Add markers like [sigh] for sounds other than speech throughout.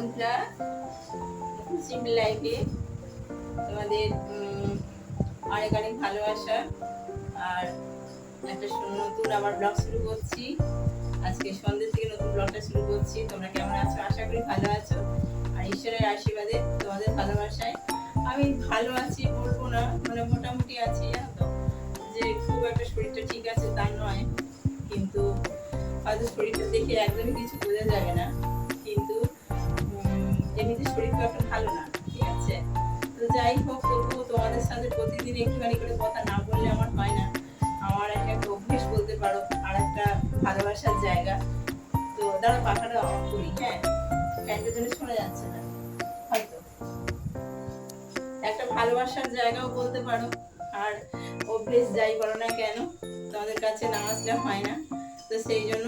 বন্ধুরা সিম্পল লাইফে তোমাদের অনেক অনেক ভালোবাসা। আর একটা নতুন আবার ব্লগ শুরু করছি। আজকে সন্ধ্যে থেকে নতুন ব্লগটা শুরু করছি। তোমরা কেমন আছো? আশা করি ভালো আছো। আর ঈশ্বরের আশীর্বাদে তোমাদের ভালোবাসায়। আমি ভালো আছি, বলব না মানে মোটামুটি আছি, জানো যে খুব একটা শরীরটা ঠিক আছে তা নয়। কিন্তু হয়তো শরীরটা দেখে একদমই কিছু বোঝা যাবে না। শরীর একটা ভালো না, ঠিক আছে? তো যাই হোক, তবুও তোমাদের সাথে প্রতিদিন একটুখানি করে কথা না বললে আমার হয় না। আমার একটা অভ্যেস বলতে পারো, আর একটা ভালোবাসার জায়গা। তো দাঁড়া পাখাটা অফ করি হ্যাঁ? ফ্যানটার জন্য শোনা যাচ্ছে না, হয়তো। একটা ভালোবাসার জায়গাও বলতে পারো, আর অভ্যেস যাই করো না কেন, তোমাদের কাছে না আসলে হয় না। তো সেই জন্য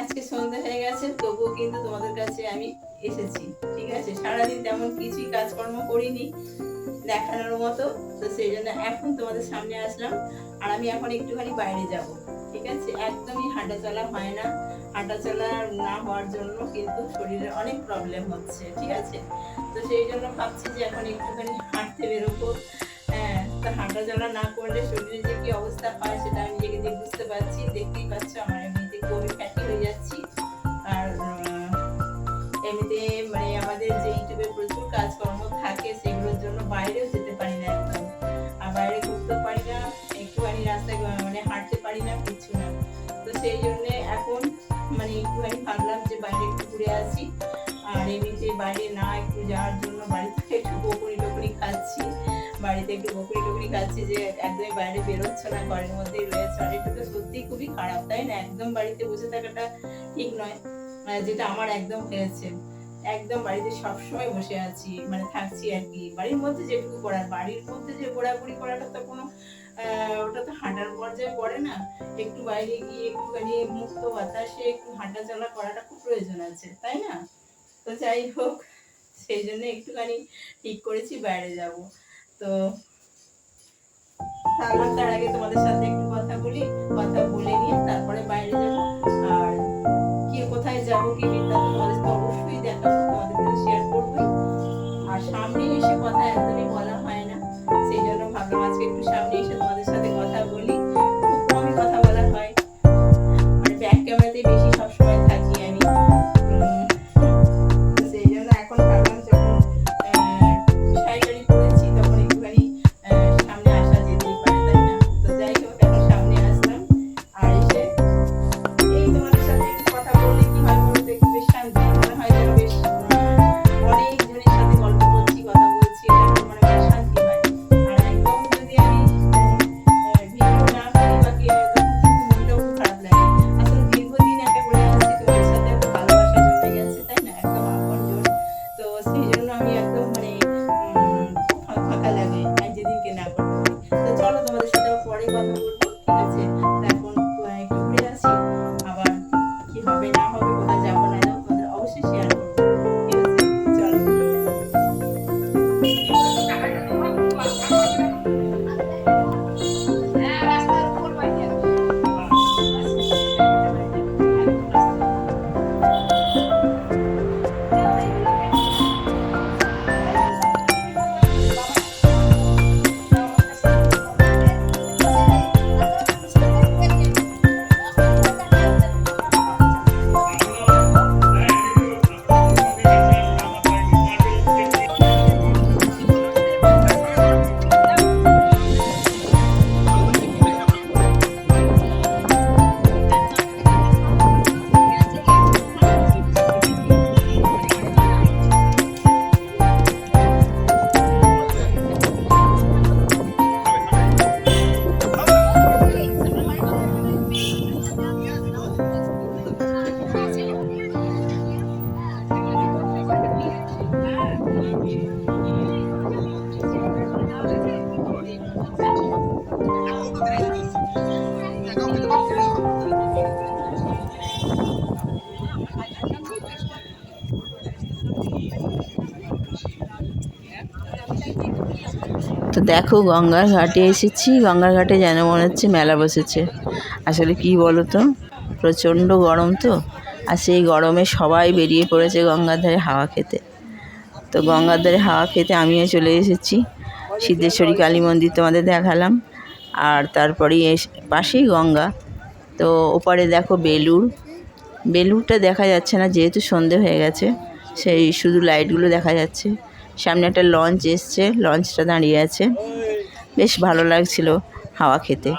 আজকে সন্ধ্যা হয়ে গেছে, তবুও কিন্তু তোমাদের কাছে আমি এসেছি, ঠিক আছে? সারাদিন তেমন কিছুই কাজকর্ম করিনি দেখানোর মতো, তো সেই জন্য এখন তোমাদের সামনে আসলাম। আর আমি এখন একটুখানি বাইরে যাব, ঠিক আছে? একদমই হাঁটা চলা হয় না। হাঁটা চলা না হওয়ার জন্য কিন্তু শরীরে অনেক প্রবলেম হচ্ছে, ঠিক আছে? তো সেই জন্য ভাবছি যে এখন একটুখানি হাঁটতে বেরোবো। হ্যাঁ তো হাঁটা চলা না করলে শরীরে যে কি অবস্থা হয় সেটা এখন মানে একটুখানি ভাবলাম যে বাইরে একটু ঘুরে আসি। আর এমনিতে বাইরে না একটু যাওয়ার জন্য বাড়ি থেকে একটু বকুড়ি টকুড়ি খাচ্ছি। বাড়িতে একটু বকুড়ি টকুড়ি খাচ্ছি যে একদমই বাইরে বেরোচ্ছ না, ঘরের মধ্যেই রয়েছে। আর এটা তো সত্যিই খুবই খারাপ, তাই না? একদম বাড়িতে বসে থাকাটা ঠিক নয়। মানে যেটা আমার একদম হয়েছে। একদম বাড়িতে সবসময় বসে আছি মানে থাকছি আর কি। বাড়ির মধ্যে যেটুকু করার, বাড়ির মধ্যে যে ঘোরাঘুরি করাটা তো কোনো ওটা তো হাঁটার পর্যায়ে পড়ে না, একটু বাইরে গিয়ে একটুখানি মুক্ত বাতাসে একটু হাঁটা চলা করাটা খুব প্রয়োজন আছে, তাই না? তো যাই হোক, সেই জন্য একটুখানি ঠিক করেছি, বাইরে যাব। তো তারপর তার আগে তোমাদের সাথে একটু কথা বলি, কথা বলে নিয়ে তারপরে বাইরে যাব। আর কি, কোথায় যাব কি তোমাদের তো অবশ্যই দেখাবো তোমাদের শেয়ার আর সামনে এসে কথা একদমই বলা হয় না, সেই জন্য ভাবলাম আজকে একটু তো দেখো গঙ্গার ঘাটে এসেছি। গঙ্গার ঘাটে যেন মনে হচ্ছে মেলা বসেছে। আসলে কি বলো তো প্রচণ্ড গরম তো। আর সেই গরমে সবাই বেরিয়ে পড়েছে গঙ্গার ধারে হাওয়া খেতে। তো গঙ্গার ধারে হাওয়া খেতে আমিও চলে এসেছি। সিদ্ধেশ্বরী কালী মন্দির তোমাদের দেখালাম। আর তারপরেই পাশেই গঙ্গা। তো ওপারে দেখো বেলুর বেলুরটা দেখা যাচ্ছে না, যেহেতু সন্ধে হয়ে গেছে। সেই শুধু লাইটগুলো দেখা যাচ্ছে। সামনে একটা লঞ্চ এসছে, লঞ্চটা দাঁড়িয়ে আছে। বেশ ভালো লাগছিল হাওয়া খেতে।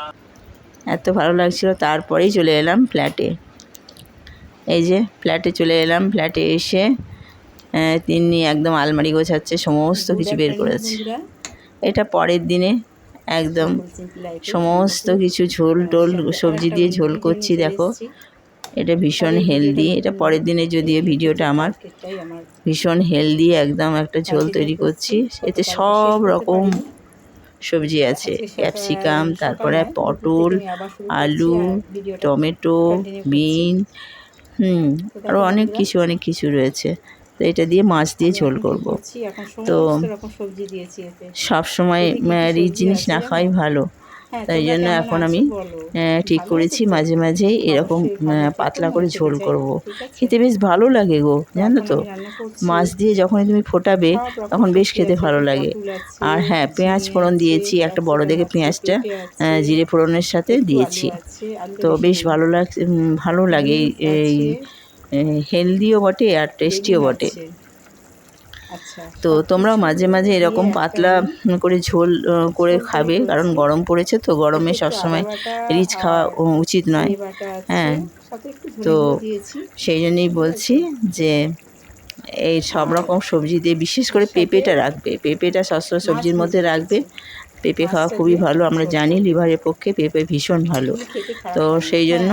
এত ভালো লাগছিল, তারপরেই চলে এলাম ফ্ল্যাটে। এই যে ফ্ল্যাটে চলে এলাম, ফ্ল্যাটে এসে তিনি একদম আলমারি গোছাচ্ছে, সমস্ত কিছু বের করেছে। এটা পরের দিনে একদম সমস্ত কিছু ঝোল টোল, সবজি দিয়ে ঝোল করছি, দেখো। এটা ভীষণ হেলদি এটা পরের দিনে যদিও ভিডিওটা আমার ভীষণ হেলদি একদম একটা ঝোল তৈরি করছি। এতে সব রকম সবজি আছে ক্যাপসিকাম তারপরে পটল আলু টমেটো বিন হুম আরও অনেক কিছু অনেক কিছু রয়েছে। তো এটা দিয়ে মাছ দিয়ে ঝোল করব। তো সব সময় রিচ জিনিস না খাওয়াই ভালো। তাই জন্য এখন আমি ঠিক করেছি। মাঝে মাঝেই এরকম পাতলা করে ঝোল করব। খেতে বেশ ভালো লাগে গো জানো তো? মাছ দিয়ে যখনই তুমি ফোটাবে তখন বেশ খেতে ভালো লাগে। আর হ্যাঁ পেঁয়াজ ফোড়ন দিয়েছি একটা বড় দেখে পেঁয়াজটা জিরে ফোড়নের সাথে দিয়েছি। তো বেশ ভালো লাগ ভালো লাগে এই- এই হেলদিও বটে আর টেস্টিও বটে। তো তোমরাও মাঝে মাঝে এরকম পাতলা করে ঝোল করে খাবে কারণ গরম পড়েছে তো গরমে সবসময় রিচ খাওয়া উচিত নয়। হ্যাঁ। তো সেই জন্যই বলছি যে এই সব রকম সবজি দিয়ে বিশেষ করে পেঁপেটা রাখবে। পেঁপেটা সস্ত সবজির মধ্যে রাখবে। পেঁপে খাওয়া খুবই ভালো আমরা জানি লিভারের পক্ষে পেঁপে ভীষণ ভালো। তো সেই জন্য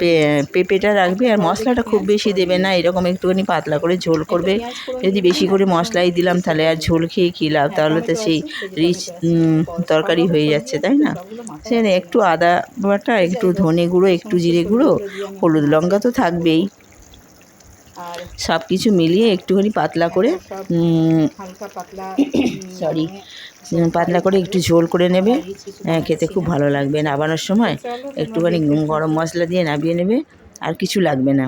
পে- পেঁপেটা রাখবে আর মশলাটা খুব বেশি দেবে না এরকম একটুখানি পাতলা করে ঝোল করবে। যদি বেশি করে মশলাই দিলাম তাহলে আর ঝোল খেয়ে কী লাভ? তাহলে তো সেই রিচ তরকারি হয়ে যাচ্ছে তাই না? সেখানে একটু আদা বাটা একটু ধনে গুঁড়ো একটু জিরে গুঁড়ো হলুদ লঙ্কা তো থাকবেই। সব কিছু মিলিয়ে একটুখানি পাতলা করে সরি [coughs] পাতলা করে একটু ঝোল করে নেবে। হ্যাঁ, খেতে খুব ভালো লাগবে। নাবানোর সময় একটুখানি গরম মশলা দিয়ে নাবিয়ে নেবে আর কিছু লাগবে না।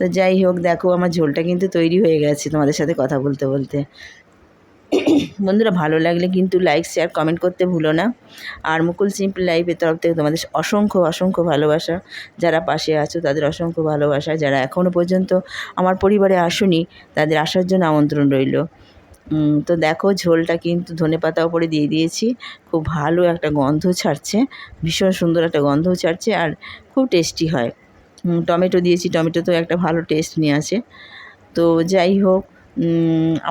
তো যাই হোক দেখো আমার ঝোলটা কিন্তু তৈরি হয়ে গেছে তোমাদের সাথে কথা বলতে বলতে। বন্ধুরা, ভালো লাগলে কিন্তু লাইক শেয়ার কমেন্ট করতে ভুলো না। আর মুকুল সিম্পল লাইফের তরফ থেকে তোমাদের অসংখ্য অসংখ্য ভালোবাসা। যারা পাশে আছো, তাদের অসংখ্য ভালোবাসা। যারা এখনও পর্যন্ত আমার পরিবারে আসুনি, তাদের আসার জন্য আমন্ত্রণ রইল। তো দেখো, ঝোলটা কিন্তু ধনে পাতা ওপরে দিয়ে দিয়েছি। খুব ভালো একটা গন্ধ ছাড়ছে, ভীষণ সুন্দর একটা গন্ধ ছাড়ছে আর খুব টেস্টি হয়। টমেটো দিয়েছি টমেটো তো একটা ভালো টেস্ট নিয়ে আসে তো যাই হোক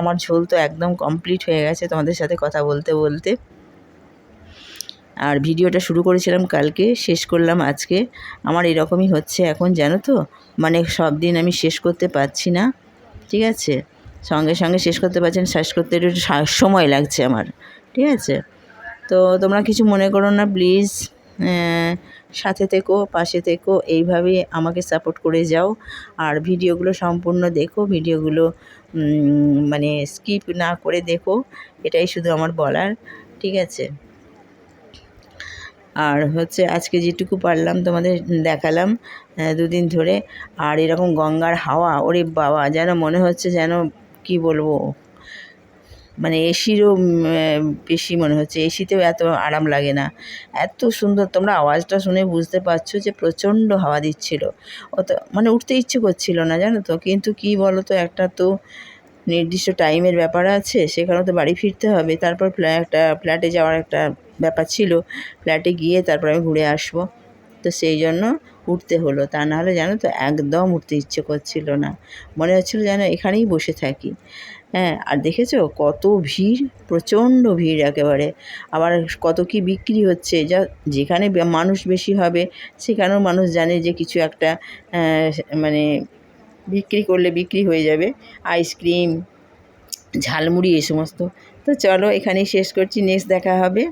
আমার ঝোল তো একদম কমপ্লিট হয়ে গেছে তোমাদের সাথে কথা বলতে বলতে। আর ভিডিওটা শুরু করেছিলাম কালকে, শেষ করলাম আজকে। আমার এরকমই হচ্ছে এখন, জানো তো? মানে সব দিন আমি শেষ করতে পারছি না, ঠিক আছে? সঙ্গে সঙ্গে শেষ করতে পারছেন শেষ করতে একটু সময় লাগছে আমার, ঠিক আছে? তো তোমরা কিছু মনে করো না প্লিজ সাথে থেকো, পাশে থেকো এইভাবে আমাকে সাপোর্ট করে যাও। আর ভিডিওগুলো সম্পূর্ণ দেখো, ভিডিওগুলো মানে স্কিপ না করে দেখো, এটাই শুধু আমার বলার, ঠিক আছে? আর হচ্ছে আজকে যেটুকু পারলাম তোমাদের দেখালাম দুদিন ধরে, আর এরকম গঙ্গার হাওয়া, ওরে বাবা, যেন মনে হচ্ছে যেন, কি বলব? মানে এসিরও বেশি মনে হচ্ছে। এসিতেও এত আরাম লাগে না। এত সুন্দর, তোমরা আওয়াজটা শুনে বুঝতে পারছ যে প্রচণ্ড হাওয়া দিচ্ছিল। অত মানে উঠতে ইচ্ছে করছিল না, জানো তো? কিন্তু কি বলো তো একটা তো নির্দিষ্ট টাইমের ব্যাপার আছে, সেখানেও তো বাড়ি ফিরতে হবে। তারপর একটা ফ্ল্যাটে যাওয়ার একটা ব্যাপার ছিল। ফ্ল্যাটে গিয়ে তারপর আমি ঘুরে আসব। তো সেই জন্য উঠতে হলো। তা নাহলে জানো তো একদম উঠতে ইচ্ছে করছিল না। মনে হচ্ছিল যেন এখানেই বসে থাকি। হ্যাঁ আর দেখেছ? কত ভিড়, প্রচণ্ড ভিড় একেবারে। আবার কত কি বিক্রি হচ্ছে? যা, যেখানে মানুষ বেশি হবে, সেখানেও মানুষ জানে যে কিছু একটা মানে বিক্রি করলে বিক্রি হয়ে যাবে। আইসক্রিম, ঝালমুড়ি এই সমস্ত। তো চলো এখানেই শেষ করছি। নেক্সট দেখা হবে।